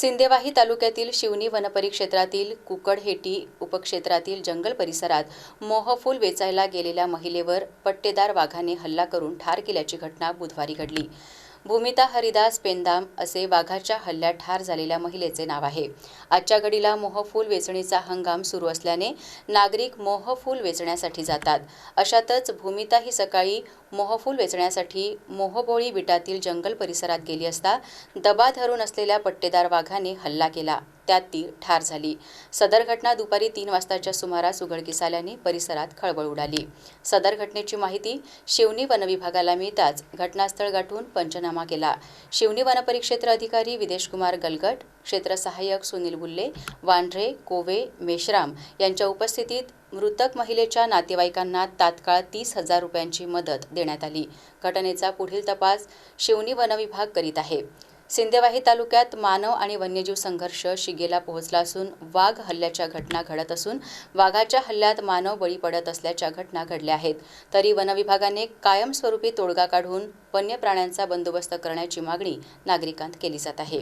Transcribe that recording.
सिंदेवाही तालुक्यातील शिवनी वनपरिक्षेत्रातील कुकडहेटी उपक्षेत्रातील जंगल परिसरात मोहफूल वेचायला गेलेल्या महिलेवर पट्टेदार वाघाने हल्ला करून ठार केल्याची घटना बुधवारी घडली. भूमिता हरिदास पेंदाम असे वाघाच्या हल्ल्यात ठार झालेल्या महिलेचे नाव आहे. आजच्या घडीला मोहफूल वेचणीचा हंगाम सुरू असल्याने नागरिक मोहफूल वेचण्यासाठी जातात. अशातच भूमिता ही सकाळी मोहफूल वेचण्यासाठी मोहबोळी बिटातील जंगल परिसरात गेली असता दबा धरून असलेल्या पट्टेदार वाघाने हल्ला केला. त्यात ती ठार झाली. सदर घटना दुपारी तीन वाजताच्या सुमारास उघडकीस आल्याने परिसरात खळबळ उडाली. सदर घटनेची माहिती शिवनी वनविभागाला मिळताच घटनास्थळ गाठून पंचनामा केला. शिवनी वनपरिक्षेत्र अधिकारी विदेशकुमार गलगट क्षेत्र सहाय्यक सुनील बुल्ले वांढरे कोवे मेश्राम यांच्या उपस्थितीत मृतक महिलेच्या नातेवाईकांना तात्काळ तीस हजार रुपयांची मदत देण्यात आली. घटनेचा पुढील तपास शिवनी वनविभाग करीत आहे. सिंदेवाही तालुक्यात मानव आणि वन्यजीव संघर्ष शिगेला पोहोचला असून वाघ हल्ल्याच्या घटना घडत असून वाघाच्या हल्ल्यात मानव बळी पडत असल्याच्या घटना घडल्या आहेत. तरी वनविभागाने कायमस्वरूपी तोडगा काढून वन्य प्राण्यांचा बंदोबस्त करण्याची मागणी नागरिकांत केली जात आहे.